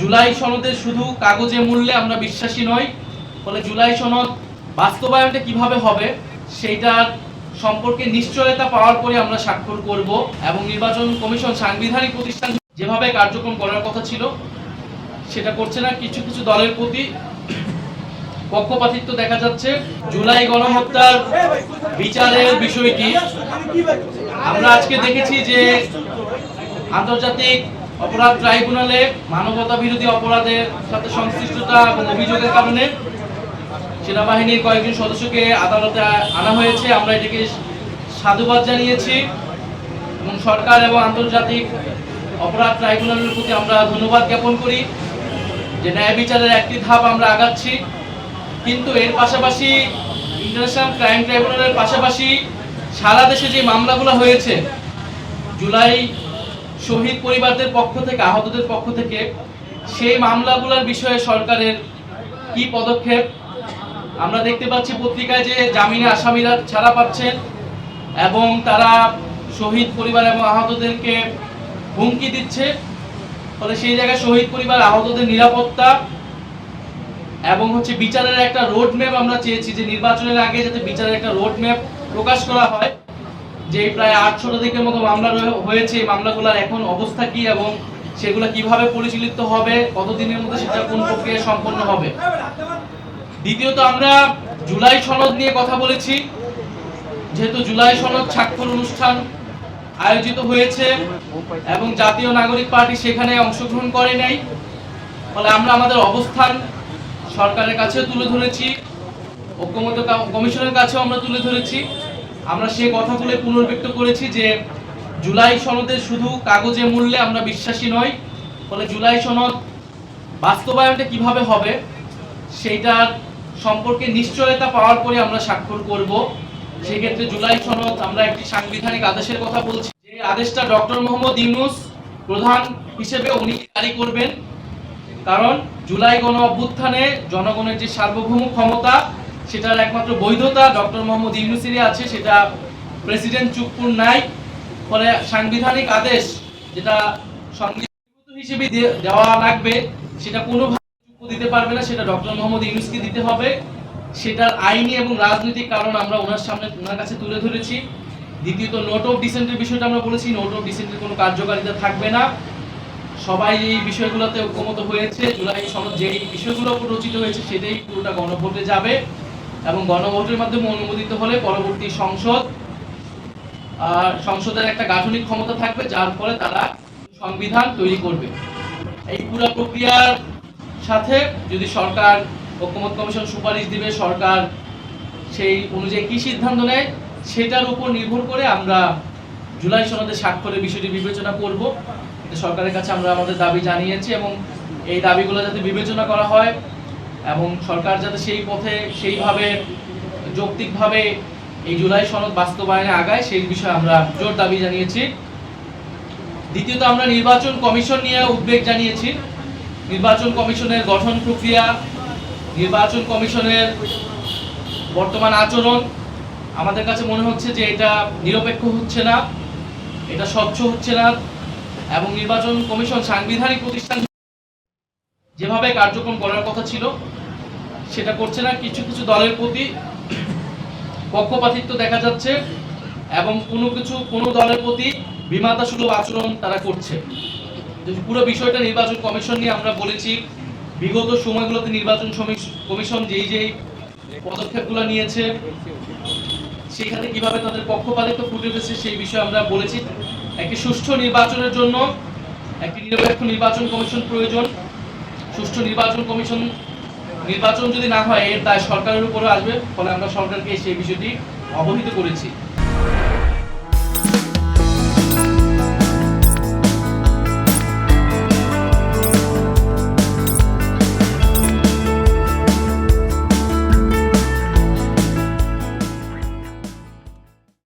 জুলাই সনদে শুধু কাগজে মূল্যে আমরা বিশ্বাসী নই, ফলে জুলাই সনদ বাস্তবায়নটা কীভাবে হবে সেইটার সম্পর্কে নিশ্চয়তা পাওয়ার পরে আমরা স্বাক্ষর করব এবং নির্বাচন কমিশন সাংবিধানিক প্রতিষ্ঠান যেভাবে কার্যক্রম করার কথা ছিল, সেটা করছে না। কিছু কিছু দলের প্রতি পক্ষপাতিত্ব দেখা যাচ্ছে। জুলাই গণহত্যার বিচারের বিষয়টি আমরা আজকে দেখেছি যে আন্তর্জাতিক অপরাধ ট্রাইব্যুনালে মানবতা বিরোধী অপরাধের সাথে সংশ্লিষ্টতা এবং অভিযোগের কারণে সেনাবাহিনীর কয়েকজন সদস্যকে আদালতে আনা হয়েছে। আমরা এটাকে সাধুবাদ জানিয়েছি এবং সরকার এবং আন্তর্জাতিক অপরাধ ট্রাইব্যুনালের প্রতি আমরা ধন্যবাদ জ্ঞাপন করি যে ন্যায় বিচারের একটি ধাপ আমরা আগাচ্ছি। কিন্তু এর পাশাপাশি ইন্টারন্যাশনাল ক্রাইম ট্রাইব্যুনালের পাশাপাশি সারা দেশে যে মামলাগুলো হয়েছে, জুলাই শহীদ পরিবারদের পক্ষ থেকে, আহতদের পক্ষ থেকে সেই মামলাগুলোর বিষয়ে সরকারের কি পদক্ষেপ? আমরা দেখতে পাচ্ছি পত্রিকায় যে জামিনে আসামিরা ছাড়া পাচ্ছেন এবং তারা শহীদ পরিবার এবং আহতদেরকে হুমকি দিচ্ছে। ফলে সেই জায়গায় শহীদ পরিবার, আহতদের নিরাপত্তা এবং হচ্ছে বিচারের একটা রোড ম্যাপ আমরা চেয়েছি যে নির্বাচনের আগে যাতে বিচারের একটা রোড ম্যাপ প্রকাশ করা হয়। যে প্রায় আটশো দিকের মতো মামলা হয়েছে, এই মামলাগুলোর এখন অবস্থা কি এবং সেগুলো কীভাবে পরিচালিত হবে, কতদিনের মধ্যে সেটা কোন প্রক্রিয়া সম্পন্ন হবে? দ্বিতীয়ত আমরা জুলাই সনদ নিয়ে কথা বলেছি। যেহেতু জুলাই সনদ স্বাক্ষর অনুষ্ঠান আয়োজিত হয়েছে এবং জাতীয় নাগরিক পার্টি সেখানে অংশগ্রহণ করে নাই, ফলে আমরা আমাদের অবস্থান সরকারের কাছে তুলে ধরেছি, ঐক্যমত্য কা- কমিশনের কাছেও আমরা তুলে ধরেছি। আমরা সে কথাগুলো পুনর্ব্যক্ত করেছি যে জুলাই সনদের শুধু কাগজে মূল্যে আমরা বিশ্বাসী নই, ফলে জুলাই সনদ বাস্তবায়নটা কীভাবে হবে সেইটার সম্পর্কে নিশ্চয়তা পাওয়ার পরে আমরা স্বাক্ষর করব। সেক্ষেত্রে জুলাই সনদ আমরা একটি সাংবিধানিক আদেশের কথা বলছি, যে আদেশটা ডক্টর মোহাম্মদ ইউনুস প্রধান হিসেবে উনি জারি করবেন। কারণ জুলাই গণ অভ্যুত্থানে জনগণের যে সার্বভৌম ক্ষমতা সেটার একমাত্র বৈধতা ডক্টর মোহাম্মদ ইউনুসেরই আছে, সেটা প্রেসিডেন্ট চুপ্পুর নাই। ফলে সাংবিধানিক আদেশ যেটা সংবিধান হিসেবে দেওয়া লাগবে, সেটা কোনোভাবে চুপ্পু দিতে পারবে না, সেটা ডক্টর মোহাম্মদ ইউনুসকে দিতে হবে। সেটার আইনি এবং রাজনৈতিক কারণ আমরা ওনার সামনে, ওনার কাছে তুলে ধরেছি। দ্বিতীয়ত নোট অফ ডিসেন্টের বিষয়টা আমরা বলেছি নোট অফ ডিসেন্টের কোনো কার্যকারিতা থাকবে না। সবাই এই বিষয়গুলোতে ঐক্যমত হয়েছে। জুলাই সনদ যেই বিষয়গুলো রচিত হয়েছে, সেটাই পুরোটা গণভোটে যাবে। এবং গণভোটের মাধ্যমে অনুমোদিত হলে পরবর্তী সংসদ সংসদের একটা গাঠনিক ক্ষমতা থাকবে, যার ফলে তারা সংবিধান তৈরি করবে। এই পুরো প্রক্রিয়ার সাথে যদি সরকার, ঐক্যমত কমিশন সুপারিশ দিবে, সরকার সেই অনুযায়ী কি সিদ্ধান্ত নেয়, সেটার উপর নির্ভর করে আমরা জুলাই সনদে স্বাক্ষরের বিষয়টি বিবেচনা করব। সরকারের কাছে আমরা আমাদের দাবি জানিয়েছি এবং এই দাবিগুলো যাতে বিবেচনা করা হয় এবং সরকার যাতে সেই পথে সেইভাবে যৌক্তিকভাবে এই জুলাই সনদ বাস্তবায়নে আগায়, সেই বিষয়ে আমরা জোর দাবি জানিয়েছি। দ্বিতীয়ত আমরা নির্বাচন কমিশন নিয়ে উদ্বেগ জানিয়েছি। নির্বাচন কমিশনের গঠন প্রক্রিয়া, নির্বাচন কমিশনের বর্তমান আচরণ, আমাদের কাছে মনে হচ্ছে যে এটা নিরপেক্ষ হচ্ছে না, এটা স্বচ্ছ হচ্ছে না এবং নির্বাচন কমিশন সাংবিধানিক প্রতিষ্ঠান যেভাবে কার্যক্রম করার কথা ছিল, সেটা করছে না। কিছু কিছু দলের প্রতি পক্ষপাতিত্ব দেখা যাচ্ছে এবং কোনো কিছু, কোনো দলের প্রতি বিমাতা সুলভ আচরণ তারা করছে। পুরো বিষয়টা নির্বাচন কমিশন নিয়ে আমরা বলেছি, বিগত সময়গুলোতে নির্বাচন কমিশন যেই যেই পদক্ষেপগুলো নিয়েছে, সেখানে কীভাবে তাদের পক্ষপাতিত্ব ফুটে উঠেছে সেই বিষয়ে আমরা বলেছি। একটি সুষ্ঠু নির্বাচনের জন্য, একটি নিরপেক্ষ নির্বাচন কমিশন প্রয়োজন। সুষ্ঠু নির্বাচন কমিশন, নির্বাচন যদি না হয়, এর দায় সরকারের উপরে আসবে। ফলে আমরা সরকারকে সেই বিষয়টি অবহিত করেছি।